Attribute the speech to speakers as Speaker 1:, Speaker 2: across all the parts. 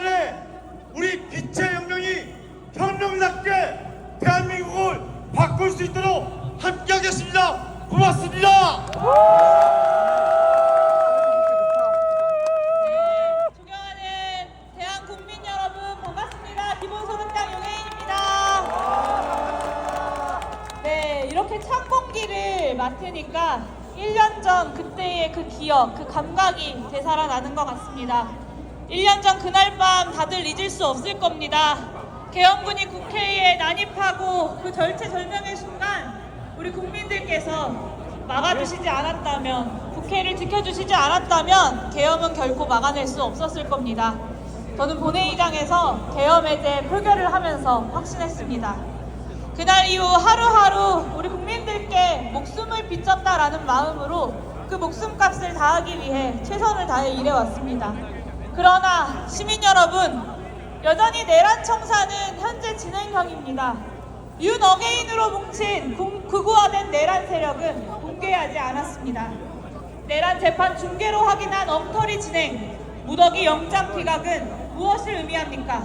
Speaker 1: 안에 우리 빛의 혁명이 혁명답게 대한민국을 바꿀 수 있도록 함께하겠습니다. 고맙습니다.
Speaker 2: 네, 존경하는 대한 국민 여러분 반갑습니다. 기본소득당 용혜인입니다. 네, 이렇게 찬 공기를 맡으니까 1년 전 그때의 그 기억, 그 감각이 되살아나는 것 같습니다. 1년 전 그날 밤 다들 잊을 수 없을 겁니다. 계엄군이 국회에 난입하고 그 절체절명의 순간 우리 국민들께서 막아주시지 않았다면 국회를 지켜주시지 않았다면 계엄은 결코 막아낼 수 없었을 겁니다. 저는 본회의장에서 계엄 해제 표결을 하면서 확신했습니다. 그날 이후 하루하루 우리 국민들께 목숨을 비쳤다라는 마음으로 그 목숨값을 다하기 위해 최선을 다해 일해왔습니다. 그러나 시민 여러분, 여전히 내란 청사는 현재 진행형입니다. 윤 어게인으로 뭉친 공- 극우화된 내란 세력은 붕괴하지 않았습니다. 내란 재판 중계로 확인한 엉터리 진행, 무더기 영장 기각은 무엇을 의미합니까?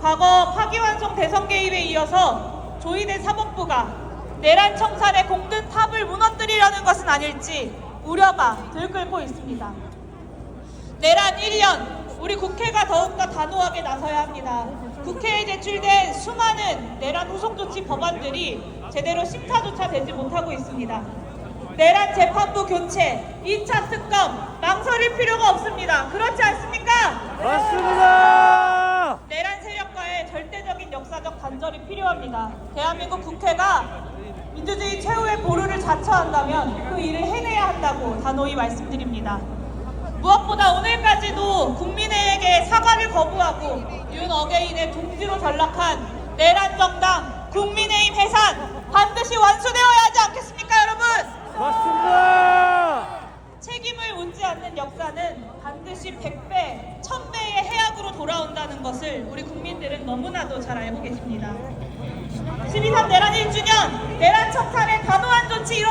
Speaker 2: 과거 파기환송 대선 개입에 이어서 조희대 사법부가 내란 청산의 공든 탑을 무너뜨리려는 것은 아닐지 우려가 들끓고 있습니다. 내란 1년 우리 국회가 더욱더 단호하게 나서야 합니다. 국회에 제출된 수많은 내란 후속 조치 법안들이 제대로 심사조차 되지 못하고 있습니다. 내란 재판부 교체, 2차 특검 망설일 필요가 없습니다. 그렇지 않습니까? 맞습니다. 내란 세력과의 절대적인 역사적 단절이 필요합니다. 대한민국 국회가 민주주의 최후의 보루를 자처한다면 그 일을 해내야 한다고 단호히 말씀드립니다. 무엇보다 오늘까지도 국민에게 사과를 거부하고 윤 어게인의 동지로 전락한 내란 정당 국민의힘 해산 반드시 완수되어야 하지 않겠습니까, 여러분? 맞습니다. 책임을 묻지 않는 역사는 반드시 100배, 1000배의 해악으로 돌아온다는 것을 우리 국민들은 너무나도 잘 알고 계십니다. 12.3 내란 1주년, 내란 청산의 단호한 조치 이뤄